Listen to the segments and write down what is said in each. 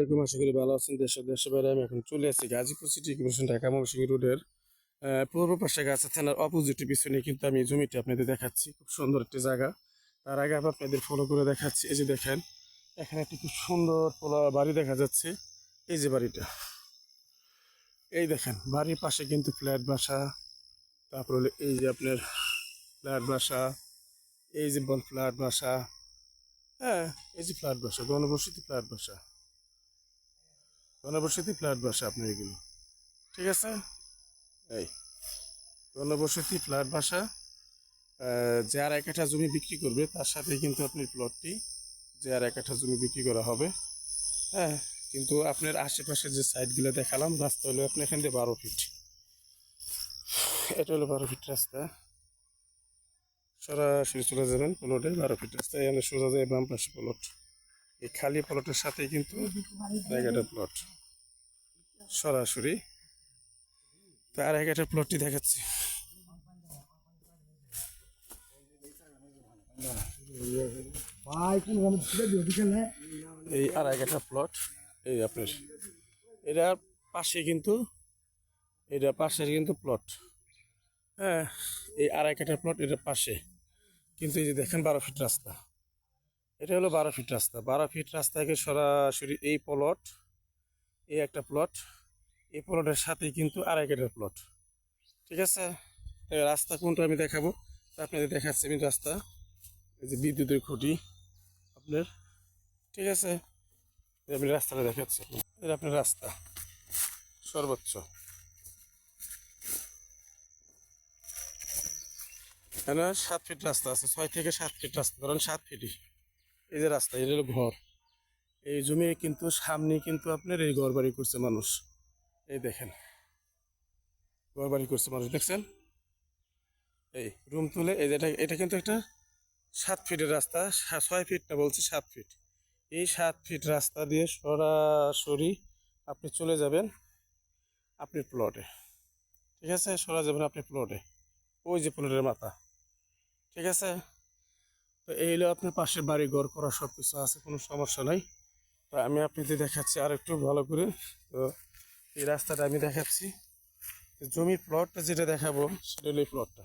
আলাইকুম। আশা করি ভালো আছেন দেশ দেশের বাইরে। আমি এখন চলে আসি গাজীপুর সিটি কর্পোরেশন ঢাকা ময়মনসিংহ রোডের পূর্ব পাশে গাছা থানার অপোজিটের পিছনে কিন্তু আমি জমিটি আপনাদের দেখাচ্ছি। খুব সুন্দর একটি জায়গা। তার আগে আমি আপনাদের ফলো করে দেখাচ্ছি। এই যে দেখেন, এখানে একটি খুব সুন্দর পোলা বাড়ি দেখা যাচ্ছে। এই যে বাড়িটা। এই দেখেন, বাড়ির পাশে কিন্তু ফ্ল্যাট বাসা। তারপর হলো এই যে আপনার ফ্ল্যাট বাসা। এই যে বল ফ্ল্যাট বাসা। হ্যাঁ এই যে ফ্ল্যাট বাসা গণবসতি ফ্ল্যাট বাসা। গণবসতি ফ্ল্যাট বাসা আপনার এগুলো ঠিক আছে? এই গণবসতি ফ্ল্যাট বাসা যে আর এক কাঠা জমি বিক্রি করবে তার সাথে কিন্তু আপনার প্লটটি যে আর এক কাঠা জমি বিক্রি করা হবে। হ্যাঁ কিন্তু আপনার আশেপাশে যে সাইডগুলো দেখালাম রাস্তা হলো আপনি এখান থেকে বারো ফিট এটা হলো বারো ফিট রাস্তা। সরাসরি চলে যাবেন প্লটে বারো ফিট রাস্তা। এখানে সোজা যায় বাম পাশে প্লট এই খালি প্লটের সাথে কিন্তু জায়গাটা প্লট সরাসরি তো আর একটা প্লটটি দেখাচ্ছি। এই আর একটা প্লট এই আপনার। এটার পাশে কিন্তু, এটা পাশের কিন্তু প্লট হ্যাঁ এই আর একটা প্লট এটার পাশে। কিন্তু এই যে দেখেন বারো ফিট রাস্তা। এটা হলো বারো ফিট রাস্তা। বারো ফিট রাস্তাকে সরাসরি এই প্লট এই একটা প্লট এই প্লটের সাথে কিন্তু আর একটা প্লট ঠিক আছে? রাস্তা কোনটা আমি দেখাবো? আপনাদের দেখাচ্ছি আমি রাস্তা। এই যে বিদ্যুতের খুঁটি আপনার। ঠিক আছে? আমি রাস্তাটা দেখাচ্ছি এটা আপনার রাস্তা। সর্বোচ্চ। সাত ফিট রাস্তা আছে, ছয় থেকে সাত ফিট রাস্তা, ধরেন সাত ফিটই। এই যে রাস্তা হলো ঘর। এই জমি কিন্তু, সামনে কিন্তু আপনার এই ঘর বাড়ি করছে মানুষ। এই দেখেন, ঘর বাড়ি করছে মানুষ, দেখছেন? এই রুম তুলে, এই যে এটা এটা কিন্তু একটা সাত ফিটের রাস্তা ছয় ফিট না বলছি সাত ফিট এই সাত ফিট রাস্তা দিয়ে সরাসরি আপনি চলে যাবেন আপনি প্লটে ঠিক আছে? সরা যাবেন আপনি প্লটে ওই যে প্লটের মাথা। ঠিক আছে? তো এই হলো আপনার পাশে বাড়ি, ঘর করা সব কিছু আছে, কোনো সমস্যা নাই। তো আমি আপনাদের দেখাচ্ছি আর একটু ভালো করে। তো এই রাস্তাটা আমি দেখাচ্ছি। জমির প্লটটা যেটা দেখাবো, সেটা হলো এই প্লটটা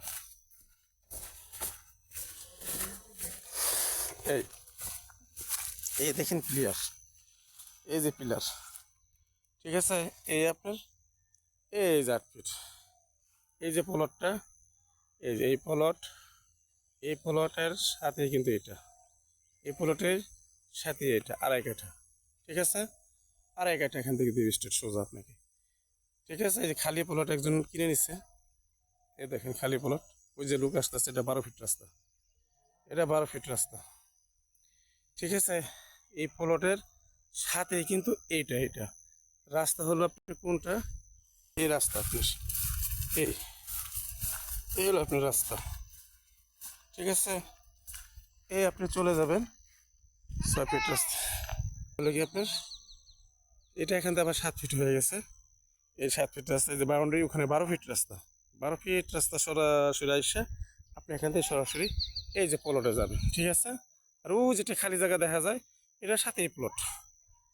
এই এই দেখেন প্লেয়ার এই যে পিলার ঠিক আছে? এই আপনার, এই যে আট ফিট এই যে প্লটটা এই যে এই প্লট এই প্লটের সাথে কিন্তু এটা। এই প্লটের সাথে এটা, আড়াই কাঠা। ঠিক আছে? আড়াই কাঠা এখান থেকে দিয়ে স্টেট সোজা আপনাকে। ঠিক আছে? এই যে খালি প্লট একজন কিনে নিচ্ছে এই দেখেন খালি প্লট ওই যে লোক আসতেছে, এটা বারো ফিট রাস্তা। এটা বারো ফিট রাস্তা। ঠিক আছে? এই প্লটের সাথে কিন্তু এইটা এটা রাস্তা হলো আপনার কোনটা? এই রাস্তা আপনার। এই এই হলো আপনার রাস্তা। ঠিক আছে? এই আপনি চলে যাবেন। ছয় ফিট রাস্তা কি আপনার? এটা এখান থেকে আবার সাত ফিট হয়ে গেছে। এই সাত ফিট রাস্তা যে বাউন্ডারি ওখানে বারো ফিট রাস্তা। বারো ফিট রাস্তা সরাসরি আসে আপনি এখান থেকে সরাসরি এই যে প্লটে যাবেন, ঠিক আছে? আর ও যেটা খালি জায়গা দেখা যায় এটার সাথেই প্লট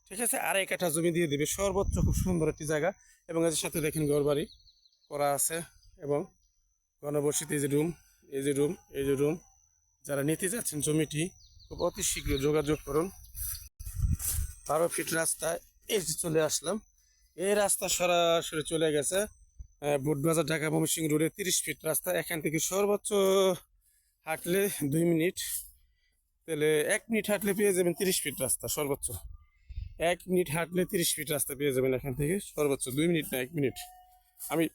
ঠিক আছে? আর এক কাঠা জমি দিয়ে দিবে। সর্বোচ্চ খুব সুন্দর একটি জায়গা। এবং এর সাথে দেখেন ঘর বাড়ি করা আছে এবং গণবসতি যে রুম এই যে রুম এই যে রুম যারা নিতে যাচ্ছেন জমিটি, খুব অতি শীঘ্র যোগাযোগ করুন। বারো ফিট রাস্তা এই চলে আসলাম। এই রাস্তা সরাসরি চলে গেছে বুটবাজার ঢাকা ময়মনসিংহ রোডে তিরিশ ফিট রাস্তা। এখান থেকে সর্বোচ্চ হাঁটলে দুই মিনিট, তাহলে এক মিনিট হাঁটলে পেয়ে যাবেন তিরিশ ফিট রাস্তা সর্বোচ্চ। এক মিনিট হাঁটলে তিরিশ ফিট রাস্তা পেয়ে যাবেন এখান থেকে সর্বোচ্চ দুই মিনিট না এক মিনিট। আমি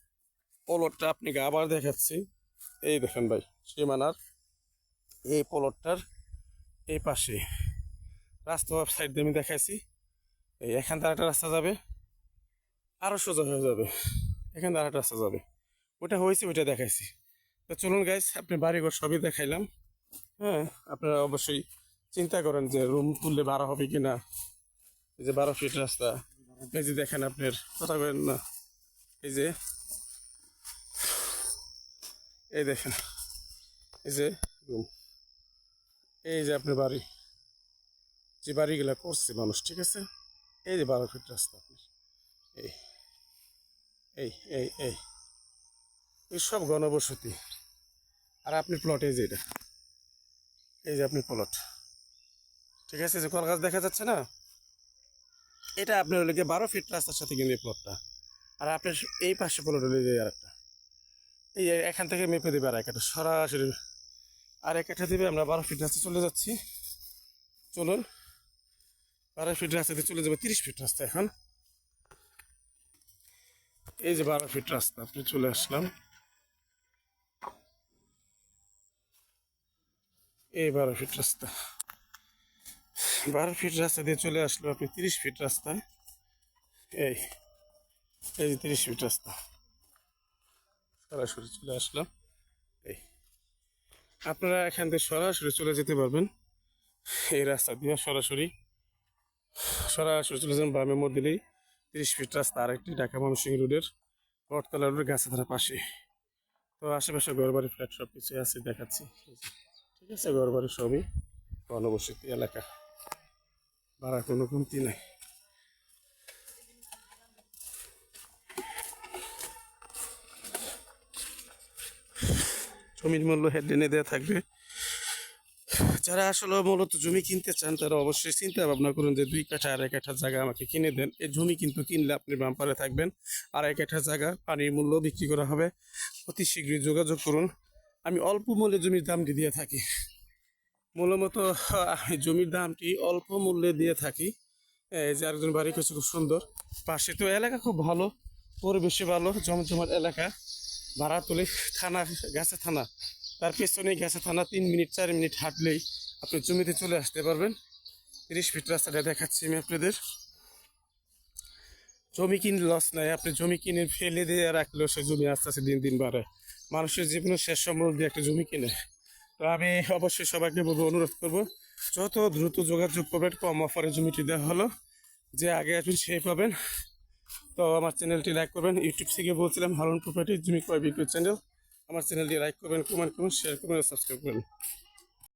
পলটটা আপনাকে আবার দেখাচ্ছি। এই দেখেন ভাই, সীমানার এই পলটটার এই পাশে। রাস্তা সাইড দিয়ে আমি দেখাইছি। এই এখান থেকে একটা রাস্তা যাবে আরও সোজা হয়ে যাবে। এখান থেকে আরেকটা রাস্তা যাবে। ওটা হয়েছে, ওইটা দেখাইছি। তো চলুন গাইস আপনি বাড়িঘর সবই দেখাইলাম। হ্যাঁ আপনারা অবশ্যই চিন্তা করেন যে রুম তুললে বারো হবে কি না এই যে বারো ফিট রাস্তা। এই যে দেখেন আপনার, কথা করেন না। এই যে এই দেখেন, এই যে রুম। এই যে আপনার বাড়ি, যে বাড়িগুলা করছে মানুষ, ঠিক আছে? এই যে বারো ফিট রাস্তা আপনার। এই এই এই এই। এই সব গণবসতি আর আপনি প্লট এই যে এটা। এই যে আপনি প্লট ঠিক আছে যে কলগাছ দেখা যাচ্ছে না? এটা আপনার হলে গিয়ে বারো ফিট রাস্তার সাথে কিন্তু প্লটটা আর আপনার এই পাশে প্লট হলে যে আর এই এখান থেকে মেপে দেবে আর একটা। সরাসরি আর একটা দেবে, আমরা বারো ফিট রাস্তা চলে যাচ্ছি। চলুন, বারো ফিট রাস্তাতে চলে যাবে, তিরিশ ফিট রাস্তা এখন। এই যে বারো ফিট রাস্তা, আপনি চলে আসলাম। এই বারো ফিট রাস্তা। বারো ফিট রাস্তা দিয়ে চলে আসলো আপনি তিরিশ ফিট রাস্তায়। এই এই যে তিরিশ ফিট রাস্তা। সরাসরি চলে আসলাম। এই। আপনারা এখান থেকে সরাসরি চলে যেতে পারবেন। এই রাস্তা দিয়ে সরাসরি সরাসরি চলে যাবেন বামে মধ্যে দিলেই তিরিশ ফিট রাস্তা আরেকটি ঢাকা ময়মনসিংহ রোডের বটতলা রোডের গাছে ধারা পাশে। তো আশেপাশে ঘরবাড়ি ফ্ল্যাট সব কিছু আছে দেখাচ্ছি। ঠিক আছে ঘরবাড়ি সবই ঘনবসতি এলাকা। ভাড়া কোনো কমতি নাই। জমির মূল্য হেডলাইনে দেওয়া থাকবে। যারা আসলে মূলত জমি কিনতে চান, তারা অবশ্যই চিন্তা ভাবনা করুন যে দুই কাঠা আর এক কাঠা জায়গা আমাকে কিনে দেন। এই জমি কিন্তু কিনলে আপনি বাম্পারে থাকবেন এক কাঠা জায়গা পানির মূল্য বিক্রি করা হবে। অতি শীঘ্রই যোগাযোগ করুন। আমি অল্প মূল্যে জমির দামটি দিয়ে থাকি। আমি জমির দামটি অল্প মূল্যে দিয়ে থাকি। যে আরেকজন বাড়ি করছে খুব সুন্দর। পাশে তো এলাকা খুব ভালো পরিবেশে ভালো, জমজমাট এলাকা। ভাড়া তুলে থানা গাছে থানা। তার পেছনে গেছে থানা, তিন মিনিট, চার মিনিট হাঁটলেই আপনি জমিতে চলে আসতে পারবেন। তিরিশ ফিট রাস্তাটা দেখাচ্ছি আমি আপনাদের। জমি কিনে লস নাই, আপনি জমি কিনে ফেলে দিয়ে রাখলেও সে জমি আস্তে আস্তে দিন দিন বাড়ে। মানুষের জীবনে শেষ সম্বল দিয়ে একটা জমি কিনে। তো আমি অবশ্যই সবাইকে বলব, অনুরোধ করব, যত দ্রুত যোগাযোগ করবেন, কম অফারে জমিটি দেওয়া হলো, যে আগে আসবেন সেই পাবেন। তো আমার চ্যানেলটি লাইক করবেন। ইউটিউব থেকে বলছিলাম হারুন প্রপার্টি জমি কয় ইউটিউব চ্যানেল আমার চ্যানেলটি লাইক করবেন, কমেন্ট করুন শেয়ার করবেন সাবস্ক্রাইব করবেন।